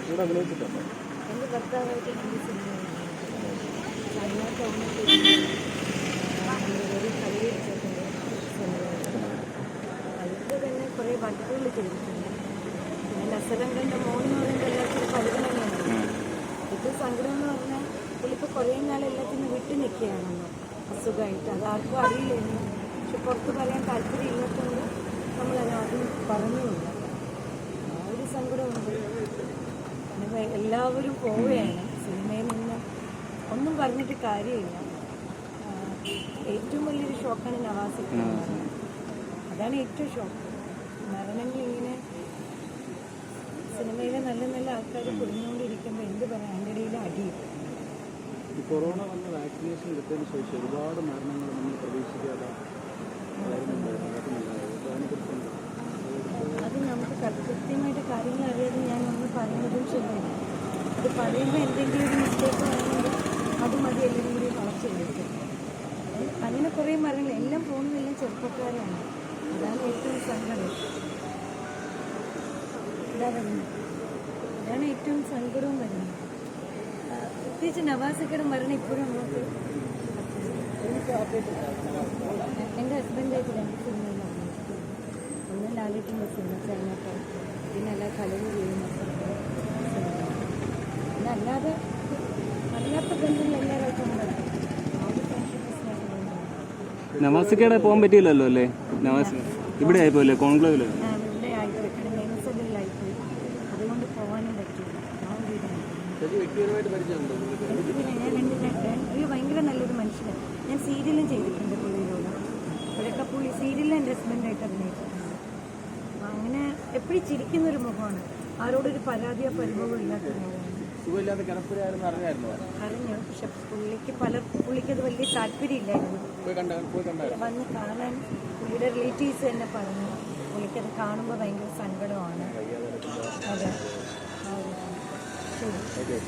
കൂടെ അഭിനയിച്ചിട്ടുണ്ടോ എന്റെ ഭർത്താവായിട്ട് രണ്ട് സിനിമയാണ് അതിനകത്ത് ഒരു കളിയിച്ചിട്ടുണ്ട് അതിൽ തന്നെ കുറേ വർക്കുകൾ ചെയ്തിട്ടുണ്ട് പിന്നെ നസരം കണ്ട മോൻ എന്ന് പറയുന്നത് എല്ലാവർക്കും പരിഗണനയാണ് ഇത് സങ്കടം കുറേ നാൾ എല്ലാത്തിനും വിട്ടു നിൽക്കുകയാണെന്ന് അസുഖമായിട്ട്. അത് ആർക്കും അറിയില്ലായിരുന്നു പക്ഷെ പുറത്ത് പറയാൻ താല്പര്യം നമ്മളത് ആ ഒരു സങ്കടമുണ്ട് എല്ലാവരും പോവുകയാണ്. സിനിമയിൽ നിന്ന് ഒന്നും പറഞ്ഞിട്ട് കാര്യമില്ല. ഏറ്റവും വലിയൊരു ഷോക്കാണ് നവാസ് അതാണ് ഏറ്റവും ഷോക്ക്. മരണങ്ങൾ ഇങ്ങനെ സിനിമയിലെ നല്ല നല്ല ആൾക്കാർ കുടുങ്ങിക്കൊണ്ടിരിക്കുമ്പോൾ എന്ത് പറയാം? അതിന്റെ ഇടയിൽ അടിയും കൊറോണ വന്ന വാക്സിനേഷൻ എടുത്തതിന് ശേഷം ഒരുപാട് മരണങ്ങൾ നമ്മൾ പ്രതീക്ഷിക്കാതെ കാര്യങ്ങൾ അറിയാതെ ഞാൻ ഒന്ന് പറയുന്നതും ശരിയല്ല. അത് പറയുമ്പോൾ എന്തെങ്കിലും ഒരു മിസ്റ്റേക്ക് ആണെങ്കിൽ അത് മതി എല്ലാവരും കൂടി വളച്ചെടുക്കും അങ്ങനെ കുറേ മരങ്ങൾ എല്ലാം പോകുന്നതെല്ലാം ചെറുപ്പക്കാരാണ്. അതാണ് ഏറ്റവും സങ്കടം. ഇതാ അതാണ് ഏറ്റവും സങ്കടവും വരുന്നത്. പ്രത്യേകിച്ച് നവാസിക്കയുടെ മരണം ഇപ്പോഴും നമുക്ക് എന്റെ ഹസ്ബൻഡായിട്ട് രണ്ട് സിനിമയിലാണ് ഒന്ന് ലാലിറ്റിന്റെ സിനിമ ചൈനപ്പോൾ പിന്നെ അല്ല കലവ് ചെയ്യുന്ന പിന്നെ അല്ലാതെ അല്ലാത്ത ബന്ധങ്ങൾ എല്ലാവരുമായിട്ടും നവാസിക്കടെ നവാസിക്കയുടെ പോകാൻ പറ്റിയില്ലല്ലോ അല്ലേ? നവാസ് ഇവിടെ കോൺക്ലേവിൽ? ആയിപ്പോയി. പിന്നെ നിയമസഭയിലായിപ്പോയി അതുകൊണ്ട് പോകാനും പുള്ളി ഭയങ്കര നല്ലൊരു മനുഷ്യനാണ്. ഞാൻ സീരിയലും ചെയ്തിട്ടുണ്ട് പുള്ളിയിലൂടെ പുള്ളിയൊക്കെ പുള്ളി സീരിയലിൽ എന്റെ ഹസ്ബൻഡായിട്ട് അങ്ങനെ എപ്പോഴും ചിരിക്കുന്ന ഒരു മുഖമാണ്. ആരോടൊരു പരാതിയോ പരിഭവം ഇല്ലാത്ത സുഖമില്ലാത്ത അറിഞ്ഞായിരുന്നോ? അറിഞ്ഞു. പക്ഷെ പുള്ളിക്ക് പല പുള്ളിക്ക് അത് വലിയ താല്പര്യമില്ലായിരുന്നു. വന്ന് കാണാൻ പുള്ളിയുടെ റിലേറ്റീവ്സ് തന്നെ പറഞ്ഞു. പുള്ളിക്കത് കാണുമ്പോൾ ഭയങ്കര സങ്കടമാണ്. അതെ. ശരി.